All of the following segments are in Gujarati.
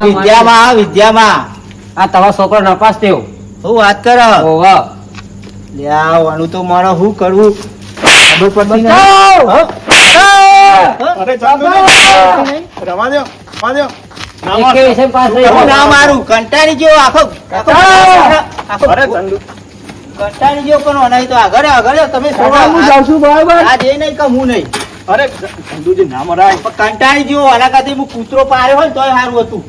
વિદ્યામાં આ વિદ્યામાં. આ તમારો છોકરો નપાસ થયો. હું વાત કર. ઓહો. આનું તો મારે શું કરવું? ખબર પડતી નહીં. રવા રવા. ના માર. કંટાળી જેવો આખો કંટાળી જેવો પણ નહીં તો આગળ આગળ તમે હું જાઉં છું બરાબર. આ જે નહીં કે હું નહીં. અરે ચંદુજી ના મરાય કંટાળી જેવો આના કાથી હું કૂતરો પાડ્યો હોય ને તોય સારું હતું.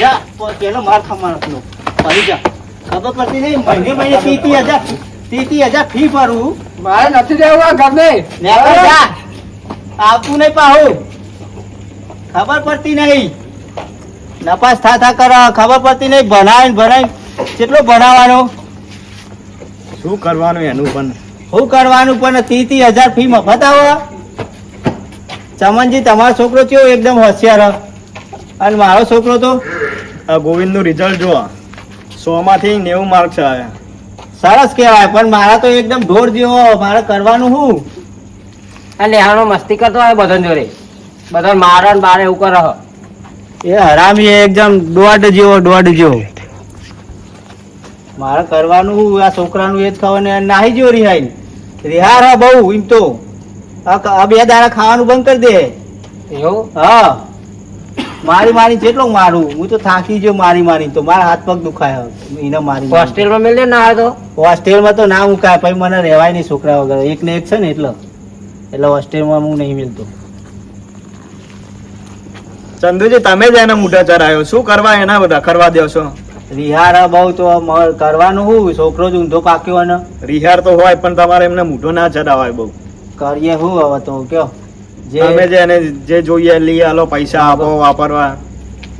જા પેલો માર ફરી જા. ખબર પડતી નહીં મહિને મહિને ત્રીસ હજાર ત્રીસ હજાર ફી ભરું. મારે નથી રહેવું ગમે ને આગળ જા આવતું નહીં પાહુ. ખબર પડતી નહીં. નપાસ થા થા કર ખબર પડતી નહીં. ભણાય ભણાય કેટલો ભણાવવાનો શું કરવાનું એનું પણ? શું કરવાનું પણ ત્રીસ ત્રીસ હજાર ફી મફત આવે. ચમનજી તમારો છોકરો કેવો એકદમ હોશિયાર હ. અને મારો છોકરો તો? ગોવિંદ ગોવિંદનું રિઝલ્ટ જો સો માંથી નેવું માર્ક્સ આવ્યા સરસ કહેવાય પણ મારા તો એકદમ ઢોર જેવો મારે કરવાનું શું? આ લેહાણો મસ્તી કરતો હોય બધા જોડે. બધા મારે ને બારે એવું કરો. એ હરામી એકદમ દોઢ જેવો દોઢ જેવો. મારે કરવાનું? આ છોકરાનું એ જ ખાવાનું નાહી. જેવો રિહાઈ. રિહાર હા બહુ એમ તો. આ બે દાડા ખાવાનું બંધ કરી દે. એવું? હા. મારી મારી જેટલો મારું હું તો થાકી ગયો મારી મારી તો. મારા હાથ પગ દુખાય એને મારી. હોસ્ટેલમાં મેળ્યો ના આવે તો. હોસ્ટેલમાં તો ના મુકાય પછી મને રહેવાય નહીં છોકરા વગર. એક ને એક છે ને એટલે. એટલે હોસ્ટેલમાં હું નહીં મિલતો. ચંદુજી તમે જ એને મોઢા ચરાયો શું કરવા એના બધા? કરવા દો છો. રિહાર બહુ તો કરવાનું હું છોકરો જ ઊંધો પાક્યો અને. રિહાર તો હોય પણ તમારે એમને મોઢો ના ચડાવાય બહુ. કરીએ શું હવે તો કયો? તમે જે એને જે જોઈએ લઈ આલો પૈસા આપો વાપરવા.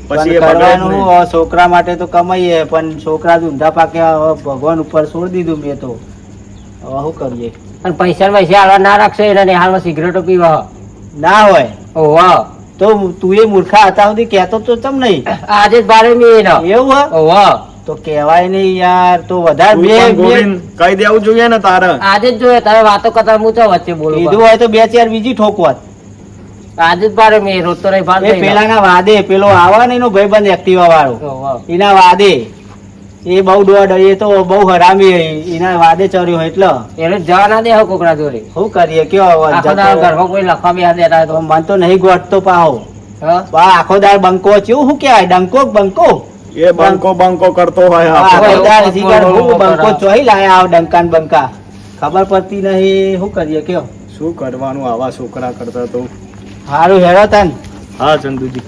પછી જ કરવાનું છોકરા માટે તો કમાઈએ પણ છોકરા જ ઊંધા પાક્યા ભગવાન ઉપર છોડી દીધું મેં તો. હવે શું કરીએ? અને પૈસા ને પૈસા હાલવા ના રાખશો એને હાલમાં સિગરેટો પીવા. ના હોય? ઓહો તો તું એ મૂર્ખા હતા સુધી કહેતો તો તમ નહીં? આજે જ બારે મેં એવું હે? ઓહો તો કહેવાય નહીં યાર તો વધારે કહી દેવું જોઈએ ને તારે. આજે જ જોઈએ તારે વાતો કરતા હું તો વચ્ચે બોલું કીધું હોય તો બે ચાર બીજી ઠોકવાત આજે જ પાડે મેં રોજ તો નહીં એ પેલાના વાદે પેલો આવા ને એનો ભાઈબંધ એક્ટિવા વાળો. એના વાદે. એ બહુ દોડ એ તો બહુ હરામી એના વાદે ચડ્યો એટલે. એને જવા ના દે હો કોકના જોડે. શું કરીએ કયો ઘરમાં કોઈ લખવા બી હાથ દેતા તો. મન તો નહીં ગોઠતો પાહો. આખો દાર બંકો ચેવું શું કહેવાય? ડંકો બંકો? એ બંકો બંકો કરતો હોય બંકો હું બંકો બંકો ચોહી લાયા આવ ડંકાન બંકા. ખબર પડતી નહીં. શું કરીએ કયો? શું કરવાનું આવા છોકરા કરતા તો? સારું હેરો તન. હા ચંદુજી.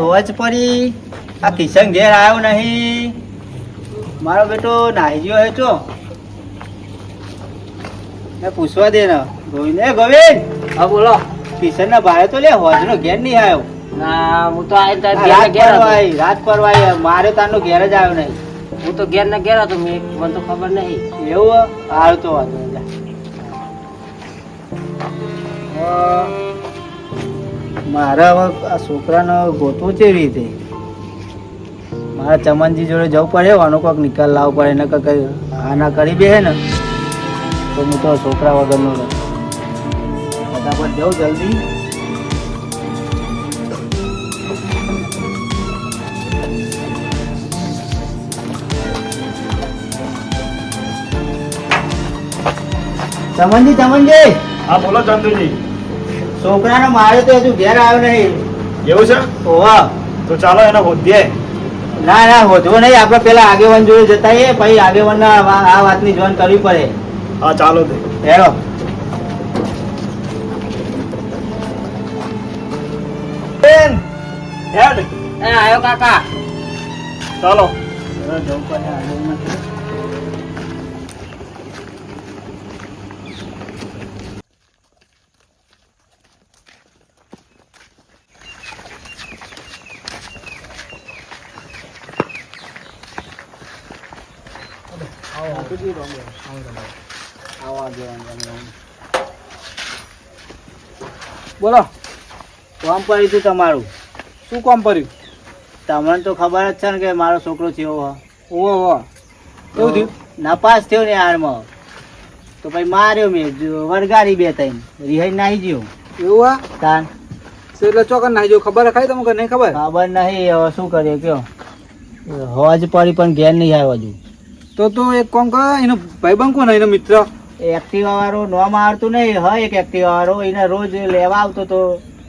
હોજ પરી. આ કિશન ઘેર આવ્યો નહીં. મારો બેટો નાહી ગયો હે ચો. પૂછવા દે ને. ગોવિંદ એ ગોવિંદ. હા બોલો. કિશન ના ભાઈ તો લે હોજ નો ઘેર નહીં આવ્યો. ના હું તો રાત. પરવાઈ મારે તારનો ઘેર જ આવ્યો નહીં. હું તો ઘેર ને ઘેર હતો મેં મને તો ખબર નહીં. એવું હાલ તો વાંધો. હવે આ છોકરાનો ગોતવું છે રીતે? મારા ચમનજી જોડે જવું પડે આનો કોઈક નિકાલ લાવવો પડે એને કંઈક આના કરી બે ને તો હું તો છોકરા વગરનો ફટાફટ જાઓ જલ્દી. ચમનજી ચમનજી. હા બોલો ચંદુજી. છોકરાને મારે તો હજુ ઘેર આવ્યો નહીં. એવું છે? ઓવા તો ચાલો એને હોદ્યે ના ના હોધવો નહીં. આપણે પેલા આગેવાન જોડે જતા એ પછી આગેવાન આ વાતની જોન કરવી પડે. હા ચાલો હેરો હેડ. એ આયો કાકા. ચાલો. જવું પડે આગેવાન બોલો. કોમ કર્યું હતું તમારું. શું કામ કર્યું તમને તો ખબર જ છે ને કે મારો છોકરો છે હ. ઓહો. કેવું થયું? નપાસ થયો ને યારમાં તો પછી માર્યો મેં વરગાડી બે ત્રણ. રિહાઈ નાહી ગયો. એવું હા તાન. એટલે ચોકન નાહી જો ખબર ખાઈ તમને નહીં ખબર? ખબર નહીં હવે શું કરીએ કયો? હોજ પડી પણ ઘેર નહીં આવ્યો હજુ. તો તું એક કોમ કર એનો ભાઈબંધ કોણ એનો મિત્ર? એક્ટિવા વાળો નોમ મારતું નહીં. હા એક એક્ટિવા વાળો એને રોજ લેવા આવતો તો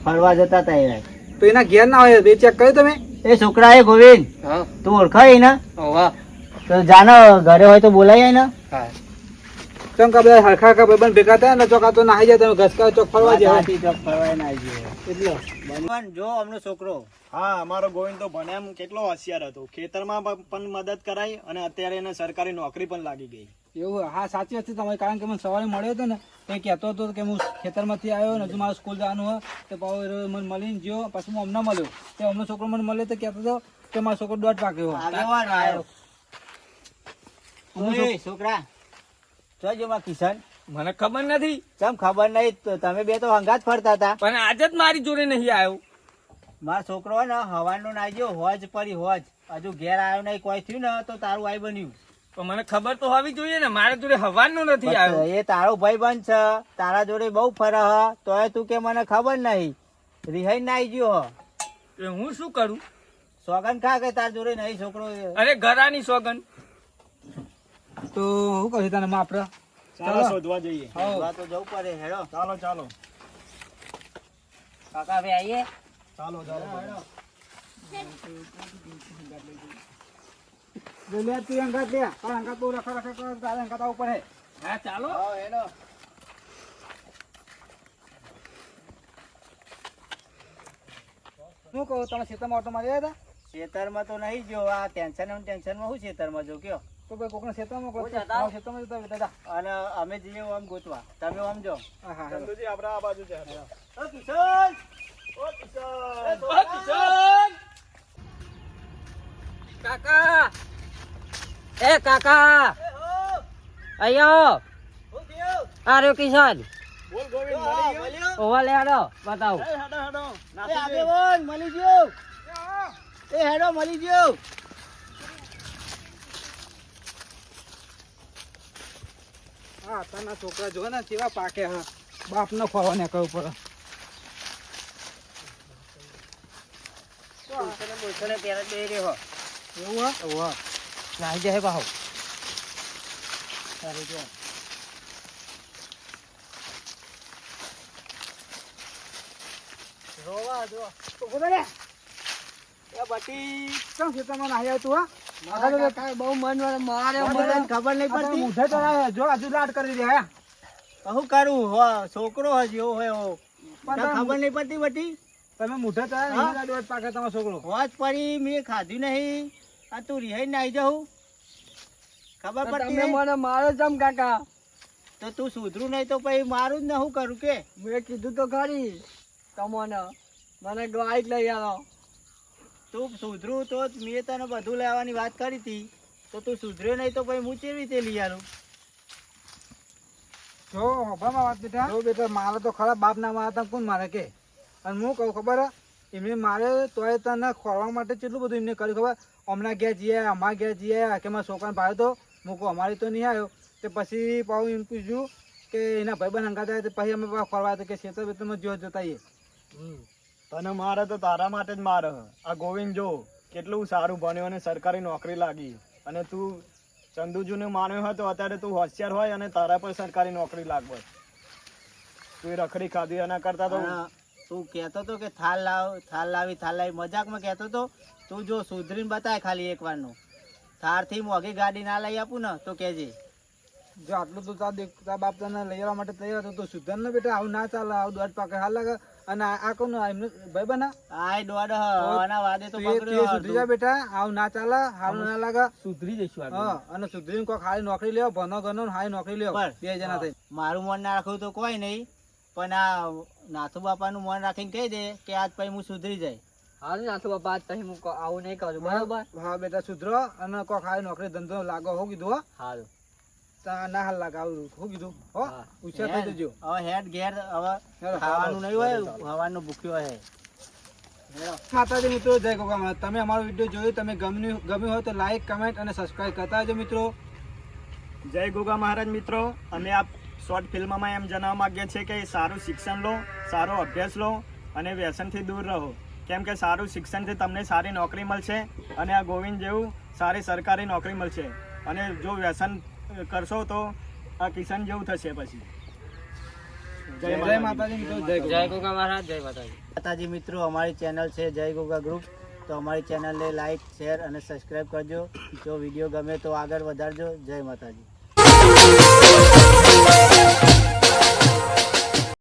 ફરવા જતા હતા એ. તો એના ઘેર ના હોય બે ચેક કર્યું તમે? એ છોકરા એ ગોવિંદ તું ઓળખાય ને ઓવા તો જાનો ઘરે હોય તો બોલાય ને હા. કેમ કે બધા હરખા કા ભાઈબંધ ભેગા થયા ને ચોકા તો નાહી જાય તમે ઘસકા ચોક ફરવા જાય. હાથી ચોક ફરવા ના જાય. એટલે. જો અમનો છોકરો. હા અમારો ગોવિંદ તો ભણ્યા એમ કેટલો હોશિયાર હતો. ખેતરમાં પણ મદદ કરાઈ અને અત્યારે એને સરકારી નોકરી પણ લાગી ગઈ. એવું હા સાચી વાત છે તમારી. કારણ કે મને સવારે મળ્યો હતો ને તો એ કહેતો હતો કે હું ખેતરમાંથી આવ્યો ને હજુ મારે સ્કૂલ જવાનું હોય તો પાછો મને મળીને ગયો પછી હું અમને મળ્યો. તે અમને છોકરો મને મળ્યો તો કહેતો હતો કે મારો છોકરો દોઢ પાક્યો છોકરા જોજો માં કિશન? મને ખબર નથી. ચમ ખબર નહીં તો તમે બે તો હંગાત ફરતા હતા. પણ આજે જ મારી જોડે નહીં આવ્યો. મારો છોકરો ને હવાનો નાખ્યો હોજ પડી હોજ. હજુ ઘેર આવ્યો નહીં કોઈ થયું ને તો તારું આઈ બન્યું. મને ખબર તો હોવી જોઈએ ને મારા જોડે હવાનું નથી આવ્યું. એ તારો ભાઈ બંધ છે તારા જોડે બહુ ફરે હ તોય તું કે મને ખબર નહીં. રિહાઈ ના આવી ગયો. હ એ હું શું કરું? સોગન ખા કે તાર જોડે નહીં છોકરો અરે ઘરાની સોગન તો હું કહું તને માપરા? ચાલો. શોધવા જઈએ. હા તો જવું પડે હેડો. ચાલો ચાલો. કાકા ભાઈ આવીએ ચાલો ચાલો. લે તું અંગાત લે. તારા અંગાત બહુ રખા રખા કરે તારા અંગાત આવું પડે. હા ચાલો. હા, હેડો શું કહું તમે ખેતરમાં ઓટો મારી હતા? ખેતરમાં તો નહીં જો આ ટેન્શન ટેન્શનમાં શું ખેતરમાં જો કયો? તો ભાઈ કોકના ખેતરમાં જતા. ખેતરમાં જતા દાદા. અને અમે જઈએ આમ ગોતવા તમે આમ જો. હા હા હા ચંદુજી આપણા આ બાજુ છે. ઓ કિશન! ઓ કિશન! ઓ કિશન! કાકા! એ કાકા! અયો આર્યો રહ્યો કિશન! બોલ ગોવિંદ હા, મળી ગયો? ઓવા લે હાડો બતાવું. મળી ગયો. એ હેડો મળી ગયો. હા તના છોકરા જો ને કેવા પાકે હા. બાપ નો ખોવા ને કહું પડે. એવું હા. નાહી જાય બાહુ. સારું જો. રોવા જો. ઊભો રે એ બટી કેમ ખેતરમાં નાહી આવ્યો હા? આગળ તો કાંઈ બહુ મન મારે ખબર નહીં પડતી. મૂઢે ચડાવે જો હજુ લાટ કરી દે હું. કરું? હો છોકરો હજી એવો. હોય ખબર નહીં પડતી બટી? તમે ચડાવે હા? પાકે તમારો છોકરો. હોજ પડી મેં ખાધું નહીં. આ તું રિહાઈ નાઈ જાઉં? ખબર પડતી તમે મને મારો જમ કાકા. તો તું સુધરું નહીં તો પછી મારું જ ને શું કરું કે? મેં કીધું તો ખરી તમને. મને ગાઈડ લઈ આવો. તું સુધરું તો મેં તને બધું લેવાની વાત કરી હતી. તો તું સુધર્યો નહીં તો પછી હું કેવી રીતે લઈ આવું જો હોભામાં વાત બેટા. જો બેટા મારે તો ખરા બાપ ના મારા કોણ મારે કે? અને હું કહું ખબર હે? એમને મારે તોય તને ખોરવા માટે કેટલું બધું એમને કર્યું ખબર? હમણાં ગયા જઈએ અમારા ગયા જઈએ કે મારા છોકરાને ભાડ્યો તો મૂકો અમારે તો નહીં આવ્યો. તે પછી પાછું એમ પૂછ્યું કે એના ભાઈબંધ હંગાત તો પછી અમે પાછા ખોરવા હતા કે ખેતર બેતરમાં જો જતા તને મારે તો તારા માટે જ મારે આ ગોવિંદ જો કેટલું સારું ભણ્યો અને સરકારી નોકરી લાગી. અને તું ચંદુજુને માન્યો હતો અત્યારે તું હોશિયાર હોય અને તારા પર સરકારી નોકરી લાગવા તું એ રખડી ખાધી એના કરતા તો તું કહેતો તો કે થાલ લાવ થાલ લાવી થાલ લાવી. મજાકમાં કહેતો તો તું જો સુધરીને બતાય ખાલી એકવારનું થારથી મોંઘી ગાડી ના લઈ આપું ને તો કહેજે. જો આટલું તો તાર દેખ બાપ તને લઈ આવવા માટે તૈયાર હતો તો સુધર ને બેટા આવું ના ચાલે આવું દોઢ પાકે હાલ લાગે. અને આ કોણ એમને ભાઈ બના આય દોડ હ આના વાદે તો પકડ્યો સુધરી જા બેટા આવું ના ચાલે હાલ ના લાગે. સુધરી જઈશું. હા અને સુધરીને કોઈ ખાલી નોકરી લેવો ભનો ગનો હાઈ નોકરી લેવો. બે જણા થઈ મારું મન ના રાખવું તો કોઈ નહીં. પણ આ નાથુ બાપાનું મન રાખીને કહી દે કે આજ પછી હું સુધરી જાય. હાલ નાથુ બાપા આજ પછી હું આવું નહીં કરું બરાબર? હા બેટા સુધરો અને કોઈ આવી નોકરી ધંધો લાગો હો કીધું હો? ના હાલ લાગે હું કીધું હો? હા. થઈ જજો હવે હેડ ઘેર હવે ખાવાનું નહીં હોય હવાનું ભૂખ્યો હે માતાજી મિત્રો જય ગોગા તમે અમારો વીડિયો જોયો તમે ગમ્યું ગમ્યું હોય તો લાઈક કમેન્ટ અને સબસ્ક્રાઈબ કરતા જો મિત્રો. જય ગોગા મહારાજ મિત્રો. અમે આ શોર્ટ ફિલ્મમાં એમ જણાવવા માગે છીએ કે સારું શિક્ષણ લો સારો અભ્યાસ લો અને વ્યસનથી દૂર રહો. કેમ કે સારું શિક્ષણથી તમને સારી નોકરી મળશે અને આ ગોવિંદ જેવું સારી સરકારી નોકરી મળશે. અને જો વ્યસન કરશો તો આ કિશન જેવું થશે પછી. જય માતાજી. મિત્રો. જય જય ગોગા મહારાજ જય માતાજી. માતાજી મિત્રો અમારી ચેનલ છે જય ગોગા ગ્રુપ. તો અમારી ચેનલને લાઈક શેર અને સબસ્ક્રાઈબ કરજો. જો વીડિયો ગમે તો આગળ વધારજો. જય માતાજી.